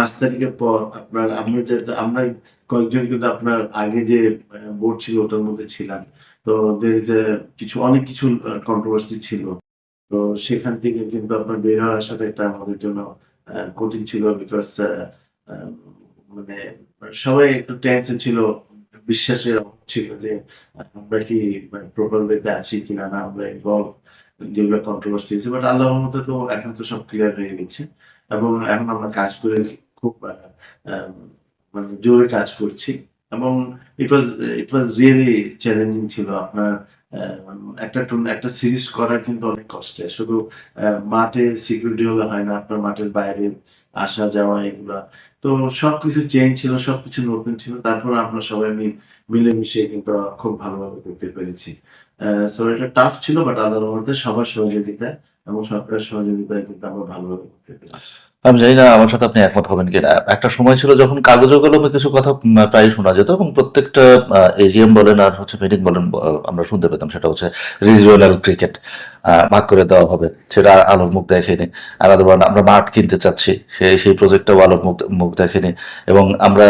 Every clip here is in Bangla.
পাঁচ তারিখের পর আপনার, আমরা আমরা কয়েকজন কিন্তু আপনার আগে যে বোর্ড ছিল ওটার মধ্যে ছিলাম। তো দের ইজ কিছু, অনেক কিছু কন্ট্রোভার্সি ছিল। তো সেখান থেকে কিন্তু আপনার বের হয়ে আসাটা এটা আমাদের জন্য কঠিন ছিল বিকজ মানে সবাই একটু টেনশন ছিল, বিশ্বাসের ছিল যে, আমরা কি প্রপার ওয়েতে আছি কিনা না, আমরা ইনভলভ যেগুলো কন্ট্রোভার্সি হয়েছে। বাট আল্লাহর মতো তো এখন তো সব ক্লিয়ার হয়ে গেছে। এবং এখন আমরা কাজ করে খুব মানে জোরে কাজ করছি। এবং ইট ওয়াজ ইট ওয়াজ রিয়েলি চ্যালেঞ্জিং ছিল আপনার একটা টুর্না একটা সিরিজ করা কিন্তু অনেক কষ্টের শুধু মাঠে সিকিউরিটি হলে হয় না, আপনার মাঠের বাইরে আসা যাওয়া এগুলা। তো সবকিছু চেঞ্জ ছিল, সবকিছু নতুন ছিল। তারপর আমরা সবাই মিল মিলেমিশে কিন্তু খুব ভালোভাবে করতে পেরেছি। সো এটা টাফ ছিল বাট আল্লাহর মধ্যে সবার সহযোগিতা এবং সরকারের সহযোগিতায় কিন্তু আমরা ভালোভাবে করতে পেরেছি। আমি জানি না আমার সাথে আপনি একমত হবেন কিনা। একটা সময় ছিল যখন কাগজে কলমে কিছু কথা প্রায় শোনা যেত এবং প্রত্যেকটা এজিএম বলেন আর হচ্ছে মিটিং বলেন আমরা শুনতে পেতাম। সেটা হচ্ছে রিজিওনাল ক্রিকেট ভাগ করে দেওয়া হবে। সেটা আলোর মুখ দেখেনি। আলাদা বলেন আমরা মাঠ কিনতে চাচ্ছি। সেই সেই প্রজেক্টটাও আলোর মুখ মুখ দেখেনি। এবং আমরা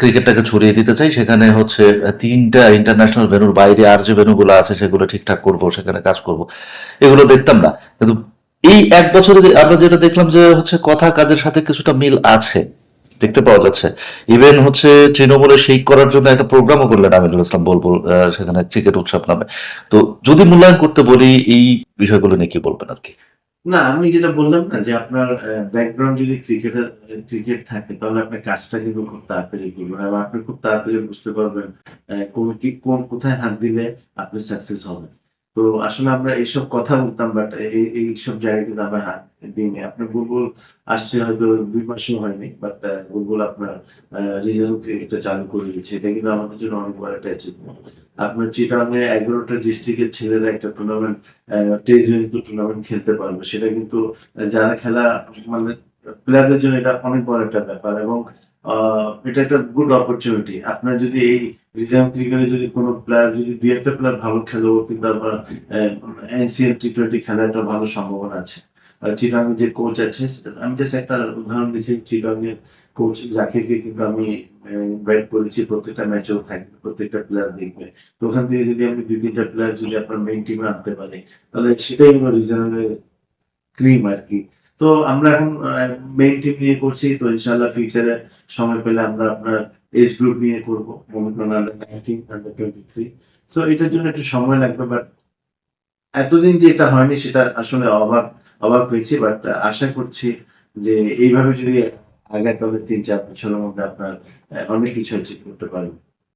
ক্রিকেটটাকে ছড়িয়ে দিতে চাই। সেখানে হচ্ছে তিনটা ইন্টারন্যাশনাল ভেনুর বাইরে আর যে ভেনুগুলো আছে সেগুলো ঠিকঠাক করব, সেখানে কাজ করব। এগুলো দেখতাম না। কিন্তু এই এক বছরে আমরা যেটা দেখলাম যে হচ্ছে কথা, কাজের সাথে কিছুটা মিল আছে, দেখতে পাওয়া যাচ্ছে। ইভেন হচ্ছে তৃণমূলে সেই করার জন্য একটা প্রোগ্রামও করলেন আমিনুল ইসলাম বলব সেখানে ক্রিকেট উৎসব নামে। তো যদি মূল্যায়ন করতে বলি, এই বিষয়গুলো নিয়ে কি বলবেন আর কি? না, আমি যেটা বললাম না যে আপনার ব্যাকগ্রাউন্ড যদি ক্রিকেটের ক্রিকেট থাকে, তাহলে আপনার কাজটা কিন্তু খুব তাড়াতাড়ি করবেন এবং আপনি খুব তাড়াতাড়ি বুঝতে পারবেন কোন কি, কোন কোথায় হাত দিলে আপনি সাকসেস হবেন তো আসলে আমরা এইসব কথা বলতাম বাট এইসব জায়গায় কিন্তু আমরা হাত দিইনি। আপনার গুগল আসছে হয়তো দুই মাসও হয়নি বাট গুগল আপনার রিজনাল ক্রিকেটটা চালু করে দিয়েছে। এটা কিন্তু আমাদের জন্য অনেক বড় একটা অ্যাচিভমেন্ট আপনার চিটাঙে এগারোটা ডিস্ট্রিক্টের ছেলেরা একটা টুর্নামেন্ট টেস্ট টুর্নামেন্ট খেলতে পারবে। সেটা কিন্তু যারা খেলা মানে প্লেয়ারদের জন্য এটা অনেক বড় একটা ব্যাপার এবং এটা একটা গুড অপরচুনিটি আপনার যদি এই রিজার্ভ ক্রিকেটে যদি কোনো প্লেয়ার যদি দুই একটা প্লেয়ার ভালো খেলো কিন্তু আপনার এনসিএল টি টোয়েন্টি খেলার একটা ভালো সম্ভাবনা আছে। চিটাং যে কোচ আছে আমি জাস্ট একটা উদাহরণ দিচ্ছি চিটাং এর কোচ জাকিরকে কিন্তু আমি ইনভাইট করেছি, প্রত্যেকটা ম্যাচেও থাকবে, প্রত্যেকটা প্লেয়ার দেখবে। তো ওখান থেকে যদি আমি দুই তিনটা প্লেয়ার যদি আপনার মেইন টিমে আনতে পারি, তাহলে সেটাই হলো রিজনালের ক্রিম আর কি। তো আমরা এখন মেইন টিম নিয়ে করছি, তো ইনশাল্লাহ ফিউচারে সময় পেলে আমরা আপনার এজ গ্রুপ নিয়ে করব তো এটার জন্য একটু সময় লাগবে বাট এতদিন যে এটা হয়নি, সেটা আসলে অবাক অবাক হয়েছি বাট আশা করছি যে এইভাবে যদি আগামী তিন চার বছরের মধ্যে আপনার অনেক কিছু অ্যাচিভ করতে পারবেন।